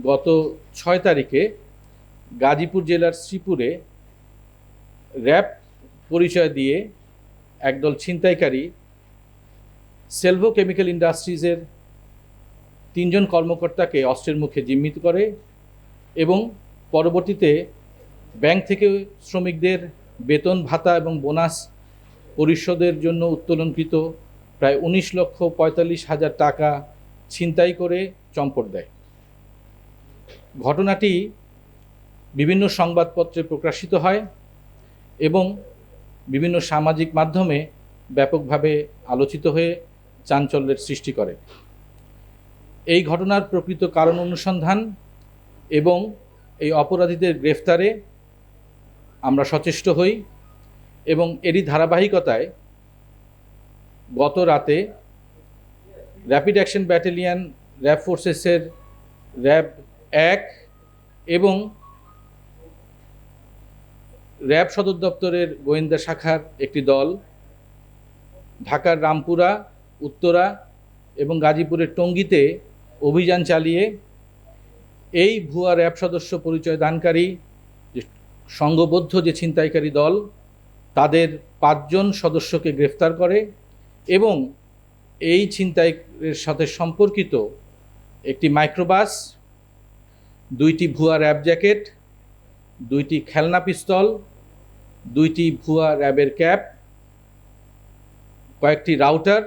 গত ছয় তারিখে গাজীপুর জেলার শ্রীপুরে র্যাব পরিচয় দিয়ে একদল ছিনতাইকারী সেলভো কেমিক্যাল ইন্ডাস্ট্রিজের তিনজন কর্মকর্তাকে অস্ত্রের মুখে জিম্মিত করে এবং পরবর্তীতে ব্যাংক থেকে শ্রমিকদের বেতন, ভাতা এবং বোনাস পরিশোধের জন্য উত্তোলনকৃত প্রায় উনিশ লক্ষ পঁয়তাল্লিশ হাজার টাকা ছিনতাই করে চম্পট দেয়। ঘটনাটি বিভিন্ন সংবাদপত্রে প্রকাশিত হয় এবং বিভিন্ন সামাজিক মাধ্যমে ব্যাপকভাবে আলোচিত হয়ে চাঞ্চল্যের সৃষ্টি করে। এই ঘটনার প্রকৃত কারণ অনুসন্ধান এবং এই অপরাধীদের গ্রেফতারে আমরা সচেষ্ট হই এবং এরই ধারাবাহিকতায় গত রাতে র্যাপিড অ্যাকশন ব্যাটালিয়ন র্যাব ফোর্সেসের র্যাব এক এবং র্যাব সদর দপ্তরের গোয়েন্দা শাখার একটি দল, ঢাকার রামপুরা, উত্তরা এবং গাজীপুরের টঙ্গীতে অভিযান চালিয়ে এই ভুয়া র্যাব সদস্য পরিচয় দানকারী যে সংঘবদ্ধ যে ছিনতাইকারী দল, তাদের পাঁচজন সদস্যকে গ্রেফতার করে এবং এই ছিনতাইয়ের সাথে সম্পর্কিত একটি মাইক্রোবাস দুইটি ভুয়া র্যাব জ্যাকেট, দুইটি খেলনা পিস্তল, দুইটি ভুয়া র্যাবের ক্যাপ, কয়েকটি রাউটার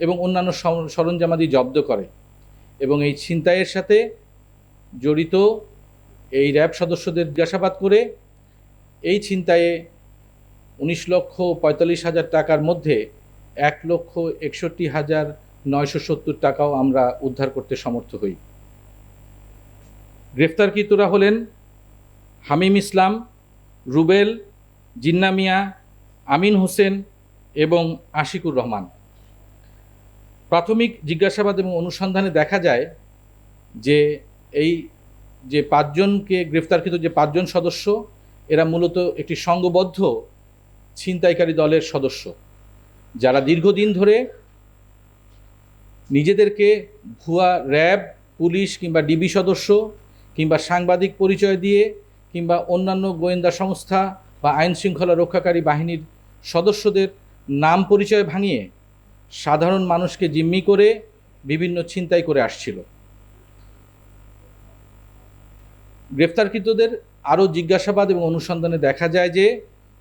এবং অন্যান্য সরঞ্জামাদি জব্দ করে এবং এই ছিনতাইয়ের সাথে জড়িত এই র্যাব সদস্যদের জিজ্ঞাসাবাদ করে এই ছিনতাইয়ে উনিশ লক্ষ পঁয়তাল্লিশ হাজার টাকার মধ্যে এক লক্ষ একষট্টি হাজার নয়শো সত্তর টাকাও আমরা উদ্ধার করতে সমর্থ হই। গ্রেফতারকৃতরা হলেন হামিম ইসলাম, রুবেল, জিন্না মিয়া, আমিন হোসেন এবং আশিকুর রহমান। প্রাথমিক জিজ্ঞাসাবাদ এবং অনুসন্ধানে দেখা যায় যে এই যে পাঁচজনকে গ্রেফতারকৃত যে পাঁচজন সদস্য, এরা মূলত একটি সংঘবদ্ধ ছিনতাইকারী দলের সদস্য, যারা দীর্ঘদিন ধরে নিজেদেরকে ভুয়া র্যাব, পুলিশ কিংবা ডিবি সদস্য কিংবা সাংবাদিক পরিচয় দিয়ে কিংবা অন্যান্য গোয়েন্দা সংস্থা বা আইন শৃঙ্খলা রক্ষাকারী বাহিনীর সদস্যদের নাম পরিচয় ভাঙিয়ে সাধারণ মানুষকে জিম্মি করে বিভিন্ন ছিনতাই করে আসছিল। গ্রেফতারকৃতদের আরও জিজ্ঞাসাবাদ এবং অনুসন্ধানে দেখা যায় যে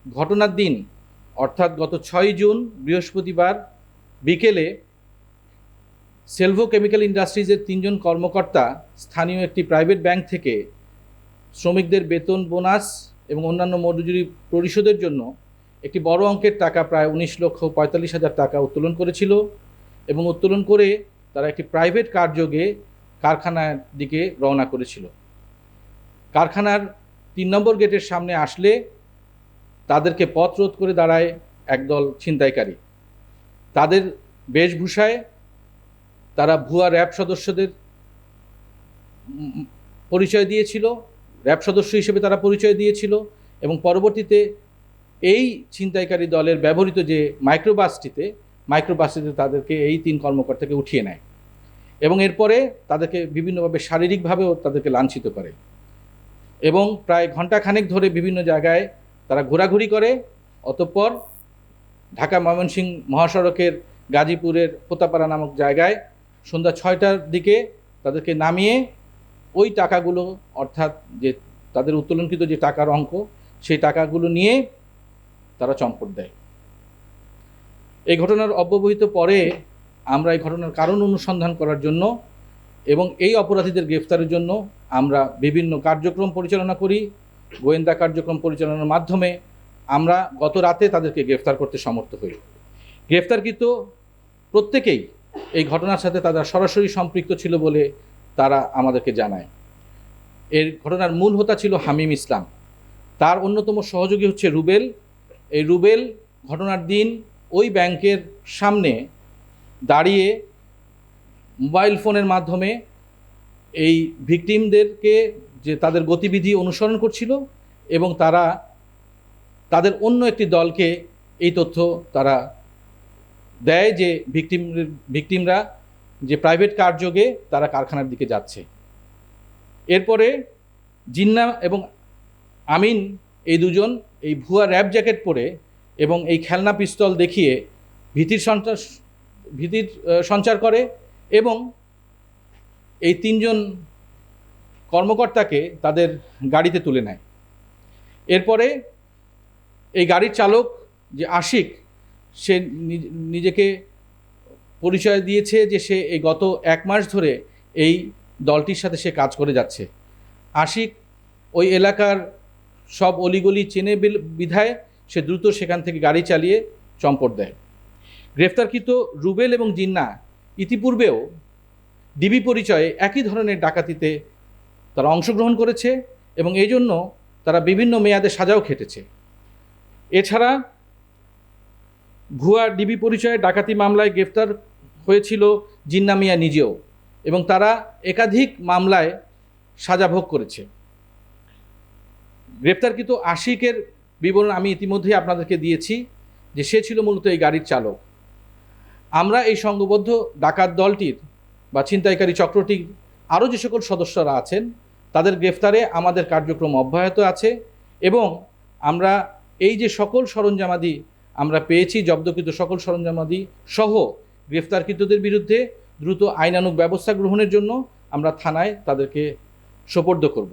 ঘটনার দিন, অর্থাৎ গত ছয় জুন বৃহস্পতিবার বিকেলে সেলভো কেমিক্যাল ইন্ডাস্ট্রিজের তিনজন কর্মকর্তা স্থানীয় একটি প্রাইভেট ব্যাংক থেকে শ্রমিকদের বেতন বোনাস এবং অন্যান্য মজুরি পরিশোধের জন্য একটি বড় অঙ্কের টাকা প্রায় উনিশ লক্ষ পঁয়তাল্লিশ হাজার টাকা উত্তোলন করেছিল এবং উত্তোলন করে তারা একটি প্রাইভেট কার্যগে কারখানার দিকে রওনা করেছিল। কারখানার তিন নম্বর গেটের সামনে আসলে তাদেরকে পথ রোধ করে দাঁড়ায় একদল ছিনতাইকারী। তাদের বেশভূষায় তারা ভুয়া র্যাব সদস্যদের পরিচয় দিয়েছিল র্যাব সদস্য হিসেবে তারা পরিচয় দিয়েছিল এবং পরবর্তীতে এই ছিনতাইকারী দলের ব্যবহৃত যে মাইক্রোবাসটিতে মাইক্রোবাসটিতে তাদেরকে এই তিন কর্মকর্তাকে উঠিয়ে নেয় এবং এরপরে তাদেরকে বিভিন্নভাবে শারীরিকভাবেও তাদেরকে লাঞ্ছিত করে এবং প্রায় ঘন্টাখানেক ধরে বিভিন্ন জায়গায় তারা ঘোরাঘুরি করে, অতঃপর ঢাকা ময়মনসিংহ মহাসড়কের গাজীপুরের পোতাপাড়া নামক জায়গায় সন্ধ্যা ছয়টার দিকে তাদেরকে নামিয়ে ওই টাকাগুলো, অর্থাৎ যে তাদের উত্তোলনকৃত যে টাকার অঙ্ক, সেই টাকাগুলো নিয়ে তারা চম্পট দেয়। এই ঘটনার অব্যবহিত পরে আমরা এই ঘটনার কারণ অনুসন্ধান করার জন্য এবং এই অপরাধীদের গ্রেফতারের জন্য আমরা বিভিন্ন কার্যক্রম পরিচালনা করি। গোয়েন্দা কার্যক্রম পরিচালনার মাধ্যমে আমরা গত রাতে তাদেরকে গ্রেফতার করতে সমর্থ হই। গ্রেফতারকৃত প্রত্যেকেই এই ঘটনার সাথে তারা সরাসরি সম্পৃক্ত ছিল বলে তারা আমাদেরকে জানায়। এর ঘটনার মূল হোতা ছিল হামিম ইসলাম। তার অন্যতম সহযোগী হচ্ছে রুবেল। এই রুবেল ঘটনার দিন ওই ব্যাংকের সামনে দাঁড়িয়ে মোবাইল ফোনের মাধ্যমে এই ভিকটিমদেরকে যে তাদের গতিবিধি অনুসরণ করছিল এবং তারা তাদের অন্য একটি দলকে এই তথ্য তারা দেয় যে ভিকটিম, ভিকটিমরা যে প্রাইভেট কার্যগে তারা কারখানার দিকে যাচ্ছে। এরপরে জিন্না এবং আমিন এই দুজন এই ভুয়া র্যাব জ্যাকেট পরে এবং এই খেলনা পিস্তল দেখিয়ে ভীতির সঞ্চার ভীতির সঞ্চার করে এবং এই তিনজন কর্মকর্তাকে তাদের গাড়িতে তুলে নেয়। এরপরে এই গাড়ির চালক যে আশিক সে নিজ- নিজেকে পরিচয় দিয়েছে যে সে এই গত এক মাস ধরে এই দলটির সাথে সে কাজ করে যাচ্ছে। আশিক ওই এলাকার সব অলিগলি চেনে বিধায় সে দ্রুত সেখান থেকে গাড়ি চালিয়ে চম্পট দেয়। গ্রেফতারকৃত রুবেল এবং জিন্না ইতিপূর্বেও ডিবি পরিচয়ে একই ধরনের ডাকাতিতে তারা অংশগ্রহণ করেছে এবং এই জন্য তারা বিভিন্ন মেয়াদে সাজাও খেটেছে। এছাড়া ভুয়া ডিবি পরিচয়ে ডাকাতি মামলায় গ্রেফতার হয়েছিল জিন্না মিয়া নিজেও এবং তারা একাধিক মামলায় সাজা ভোগ করেছে। গ্রেপ্তারকৃত আশিকের বিবরণ আমি ইতিমধ্যেই আপনাদেরকে দিয়েছি যে সে ছিল মূলত এই গাড়ির চালক। আমরা এই সংঘবদ্ধ ডাকাত দলটির বা ছিনতাইকারী চক্রটির আরও যে সকল সদস্যরা আছেন, তাদের গ্রেফতারে আমাদের কার্যক্রম অব্যাহত আছে এবং আমরা এই যে সকল সরঞ্জামাদি আমরা পেয়েছি জব্দকৃত সকল সরঞ্জামাদি সহ গ্রেফতারকৃতদের বিরুদ্ধে দ্রুত আইনানুগ ব্যবস্থা গ্রহণের জন্য আমরা থানায় তাদেরকে সোপর্দ করব।